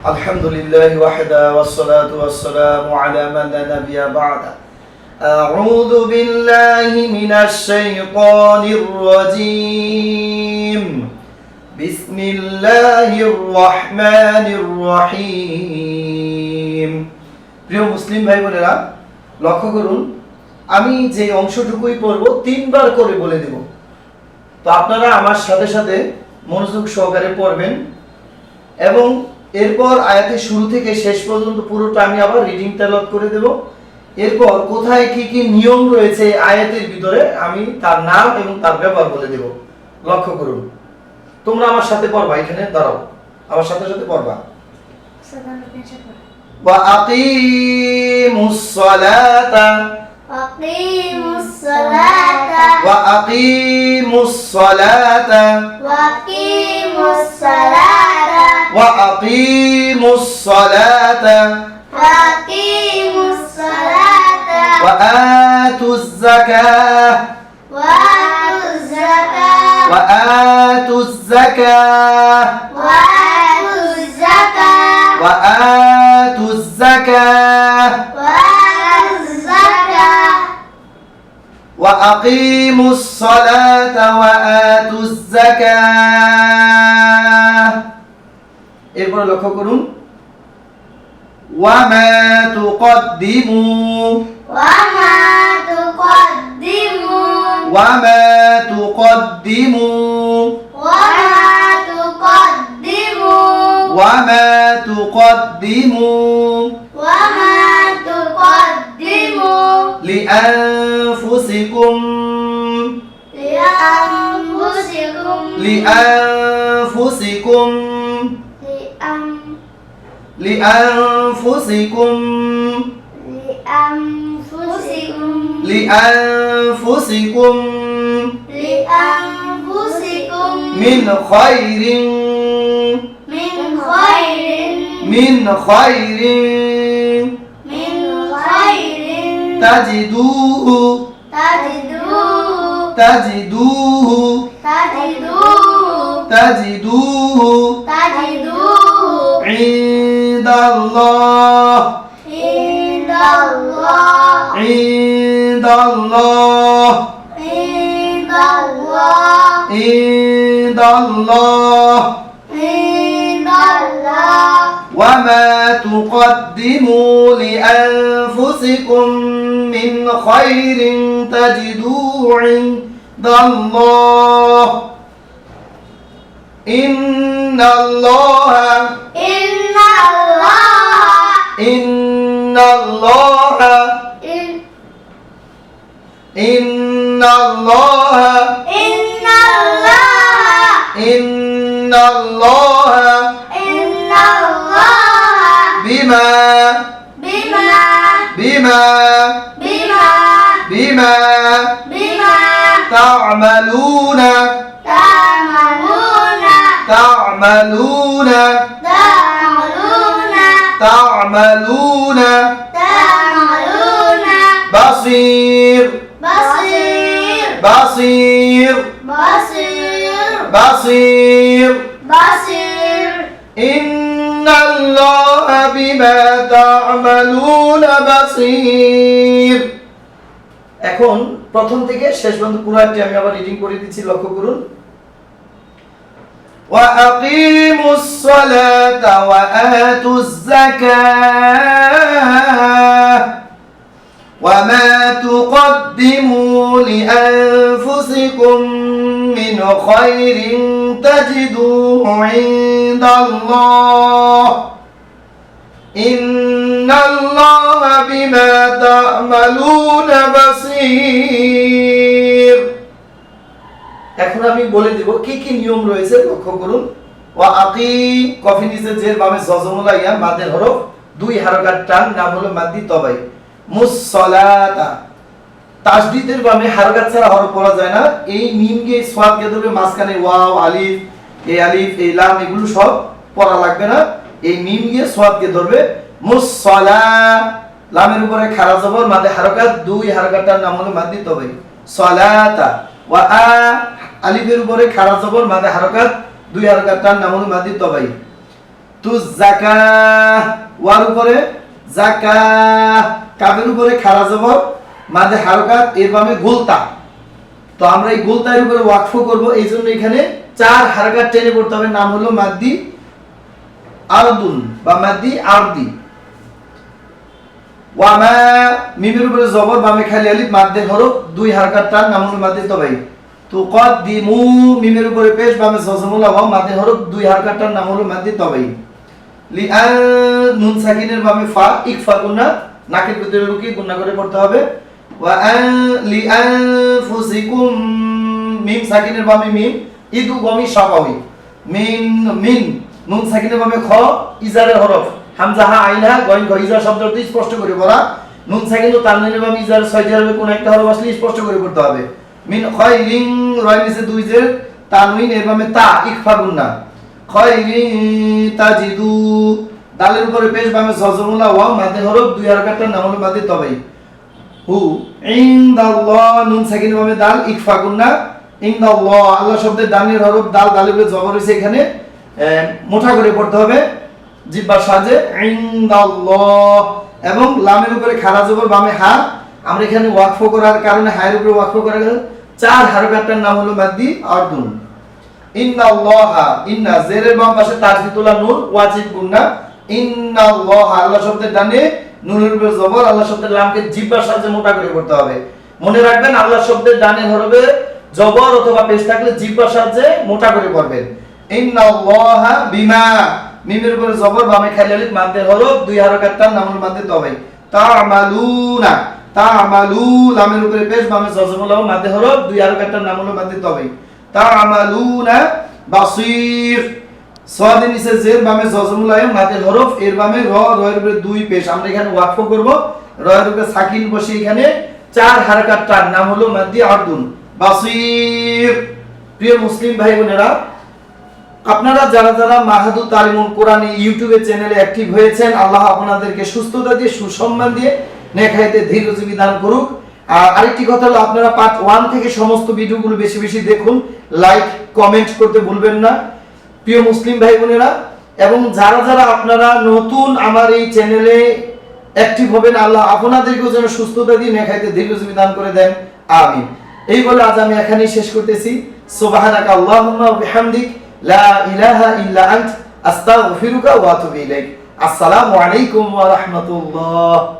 الحمد لله وحده والصلاة والسلام على من لا نبي بعده أعوذ بالله من الشيطان الرجيم بسم الله الرحمن الرحيم প্রিয় মুসলিম ভাই বোনেরা লক্ষ্য করুন আমি যে অংশটুকুই পড়ব তিনবার করে বলে দেব তো আপনারা আমার সাথে সাথে মনোযোগ সহকারে পড়বেন এবং এরপর আয়াতের শুরু থেকে শেষ পর্যন্ত পুরোটা আমি আবার রিডিং তেলাওয়াত করে দেব এরপর কোথায় কি কি নিয়ম রয়েছে এই আয়াতের ভিতরে আমি তার নাম এবং তার ব্যবহার বলে দেব লক্ষ্য করুন তোমরা আমার সাথে পড়বা এখানে দাঁড়াও আমার সাথে সাথে পড়বা وأقيموا الصلاة وأقيموا الصلاة وأقيموا الصلاة وأقيموا الصلاة وأقيموا الصلاة. وأقيموا الصلاة. وآتوا الزكاة. وآتوا الزكاة. وآتوا الزكاة. وآتوا الزكاة. وآتوا الزكاة. وآتوا الزكاة. وأقيموا الصلاة وآتوا الزكاة. এরপরে লক্ষ্য করুন وما تقدموا وما تقدموا وما تقدموا وما تقدموا وما تقدموا وما تقدموا لأنفسكم لأنفسكم لأنفسكم لأن- لأنفسكم لأنفسكم لأنفسكم لأنفسكم من خير من خير من خير من خير تجدوه تجدوه تجدوه تجدوه تجدوه تجدوه عند الله. عند الله. عند الله. عند الله. عند الله. عند الله. وما تقدموا لأنفسكم من خير تجدوه عند الله. إن الله إن الله إن الله إن إن الله. إن الله. إن الله. إن الله. بما. بما. بما. بما. بما. بما. تعملون. تعملون. تعملون. تعملون. تعملون. تعملون. بصير. بصير بصير بصير بصير بصير إن الله بما تعملون بصير এখন প্রথম থেকে শেষ পর্যন্ত পুরো একটি আমি আবার রিডিং করে দিচ্ছি লক্ষ্য করুন وأقيموا الصلاة وآتوا الزكاة وما تقدموا لأنفسكم من خير تجدوه عند الله إن الله بما تعملون بصير এখন আমি বলে দিব কি কি নিয়ম রয়েছে লক্ষ্য করুন ওয়া আকি কফি নিচে জের বামে জজমুলা ইয়া মাদের হরফ দুই হারকাত টান নাম হলো মাদ্দি তবাই মুসসালাতা। তাসদিদের বামে হারকাত ছাড়া হরফ পড়া যায় না। এই মিম গিয়ে সোয়াদ কে ধরবে মাঝখানে ওয়াও, আলিফ এই আলিফ এই লাম এগুলো সব পড়া লাগবে না। এই মিম গিয়ে সোয়াদ কে ধরবে মুসসালা। লামের উপরে খারা জবর মাদে হারকাত, দুই হারকাতটার নাম হলো মাদ্দি তবাই সালাতা, ওয়া আ, আলিফের উপরে খারা জবর মাদে হারকাত, দুই হারকাতটার নাম হলো মাদ্দি তবাই তু জাকা ওয়ার উপরে জাকা, কাফের উপরে খারা জবর মাঝে হারকাত এর বামে গোলতা। তো আমরা এই গোলতার উপরে ওয়াকফ করব, এই জন্য এখানে চার হারকাত টেনে পড়তে হবে, নাম হলো মাদ্দি আরদুন বা মাদ্দি আরদি। ওয়ামা মিমের উপরে জবর বামে খালি আলিফ, মাদ্দে হরফ দুই হারকাত টান, নাম হলো মাদ্দি তবাই। তো কদ দিমু মিমের উপরে পেশ, বামে জজমুল ওয়া মাদ্দে হরফ দুই হারকাত টান, নাম হলো মাদ্দি তবাই। নুন সাকিনের বামে ফা, ইকফা, গুন্না, নাকের ভিতরে রুকি গুন্না করে পড়তে হবে। ওয়া লি আনফুসিকুম মিম, সাকিনের বামে মিম, ইদু গমি সাবাwi মিন মিন, নুন সাকিনের বামে খ, ইজারের হরফ। হামজা, হা, আইনা গইন গ ইজার শব্দটি স্পষ্ট করে বলা। নুন সাকিন ও তানবিনের বামে ইজার ছয়টি হবে, কোন একটা হরফ আসলে স্পষ্ট করে পড়তে হবে। মিন খায়রিন, রয় নিচে দুই জের তানবিন এর বামে তা, ইকফা খায়রিন তাজিদু। দালের উপরে পেশ বামে সজমুল্লাহ ওয়া মাদে হরফ, দুই হারকাতটার নাম হলো মাদে তবাই। হু, ইনদাল্লাহ, নুন সাকিন ভাবে দাল, ইকফা গুন্না ইনদাল্লাহ, আল্লাহ শব্দের দানের হরফ, দাল, দালের উপরে জবর হইছে এখানে মোটা করে পড়তে হবে জিহ্বার সাহায্যে, ইনদাল্লাহ, এবং লামের উপরে খারা জবর, বামে হা, আমরা এখানে ওয়াকফ করার কারণে হায়ের উপরে ওয়াকফ করার কারণে চার হারকাতটার নাম হলো মাদ্দি, আরদুন। ইন্নাল্লাহা, ইন্না জেরের বাম পাশে নূর, ওয়াজিব আল্লাহ শব্দের ডানে জবর, আল্লাহ শব্দের লামকে জিহ্বার সাহায্যে মোটা করে করতে হবে। মনে রাখবেন, আল্লাহ শব্দের ডানে হরবে জবর অথবা পেশ থাকলে জিহ্বার সাহায্যে মোটা করে বিমা, মিমের উপরে জবর, বামে খালি আলিফ দুই নামুল মাদ্দে তবে। লামের উপরে পেশ, বামে দুই হারকাত তার নামুল মাদ্দে তবে। তা'মালুনা বাসীর। সোয়াদের নিচে জের বামে জজমুল আয়ম হরফ, এর বামে র র এর উপরে দুই পেশ। আমরা এখানে ওয়াকফ করব। র এর উপরে সাকিন বসে এখানে চার হারকাত টান। নাম হলো মাদ্দি আরদুন। বাসীর। প্রিয় মুসলিম ভাই বোনেরা আপনারা যারা যারা মাহাদু তালিমুল কোরআন ইউটিউবে চ্যানেলে অ্যাক্টিভ হয়েছেন, আল্লাহ আপনাদেরকে সুস্থতা দিয়ে, সুসম্মান দিয়ে নেখাইতে ধীরজীবী দান করুক। আর আরেকটি কথা হলো, আপনারা পার্ট ওয়ান থেকে সমস্ত ভিডিওগুলো বেশি বেশি দেখুন লাইক কমেন্ট করতে ভুলবেন না। প্রিয় মুসলিম ভাই বোনেরা, এবং যারা যারা আপনারা নতুন আমার এই চ্যানেলে অ্যাক্টিভ হবেন, আল্লাহ আপনাদেরকেও যেন সুস্থতা দিয়ে নেখাইতে দীর্ঘজীবী দান করে দেন। আমিন। এই বলে আজ আমি এখানেই শেষ করতেছি। সুবহানাকা আল্লাহুম্মা বিহামদিক, লা ইলাহা ইল্লা আন্ত, আস্তাগফিরুকা ওয়া আতুবু ইলাইক। আসসালামু আলাইকুম ওয়া রাহমাতুল্লাহ।